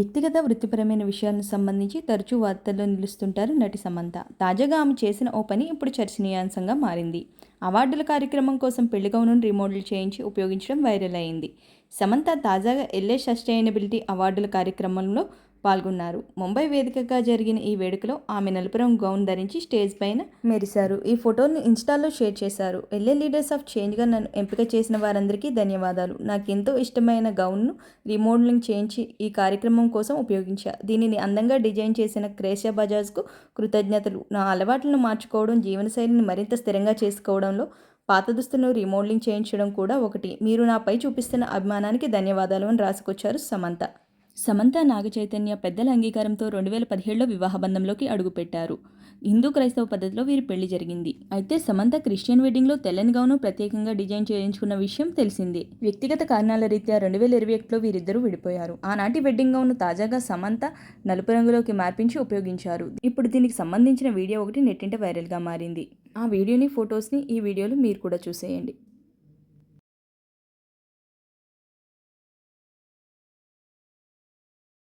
వ్యక్తిగత వృత్తిపరమైన విషయాలకు సంబంధించి తరచూ వార్తల్లో నిలుస్తుంటారు నటి సమంత. తాజాగా ఆమె చేసిన ఓ పని ఇప్పుడు చర్చనీయాంశంగా మారింది. అవార్డుల కార్యక్రమం కోసం పెళ్ళి గౌనును రీమోడల్ చేయించి ఉపయోగించడం వైరల్ అయింది. సమంత తాజాగా ఎల్ఏ సస్టైనబిలిటీ అవార్డుల కార్యక్రమంలో పాల్గొన్నారు. ముంబై వేదికగా జరిగిన ఈ వేడుకలో ఆమె నలుపు రంగు గౌన్ ధరించి స్టేజ్ పైన మెరిశారు. ఈ ఫోటోని ఇన్స్టాలో షేర్ చేశారు. ఎల్ఏ లీడర్స్ ఆఫ్ చేంజ్గా నన్ను ఎంపిక చేసిన వారందరికీ ధన్యవాదాలు. నాకు ఎంతో ఇష్టమైన గౌన్ను రీమోడలింగ్ చేయించి ఈ కార్యక్రమం కోసం ఉపయోగించా. దీనిని అందంగా డిజైన్ చేసిన క్రేషియా బజాజ్కు కృతజ్ఞతలు. నా అలవాట్లను మార్చుకోవడం జీవనశైలిని మరింత స్థిరంగా చేసుకోవడంలో పాత దుస్తులను రీమోడలింగ్ చేయించడం కూడా ఒకటి. మీరు నాపై చూపిస్తున్న అభిమానానికి ధన్యవాదాలు అని రాసుకొచ్చారు సమంత. సమంత నాగ చైతన్య పెద్దల అంగీకారంతో రెండు వేల పదిహేడులో వివాహ బంధంలోకి అడుగుపెట్టారు. హిందూ క్రైస్తవ పద్ధతిలో వీరి పెళ్ళి జరిగింది. అయితే సమంత క్రిస్టియన్ వెడ్డింగ్లో తెల్లని గౌను ప్రత్యేకంగా డిజైన్ చేయించుకున్న విషయం తెలిసిందే. వ్యక్తిగత కారణాల రీత్యా రెండు వేల ఇరవై ఒకటిలో వీరిద్దరూ విడిపోయారు. ఆనాటి వెడ్డింగ్ గౌను తాజాగా సమంత నలుపు రంగులోకి మార్పించి ఉపయోగించారు. ఇప్పుడు దీనికి సంబంధించిన వీడియో ఒకటి నెట్టింట వైరల్గా మారింది. ఆ వీడియోని ఫొటోస్ని ఈ వీడియోలో మీరు కూడా చూసేయండి.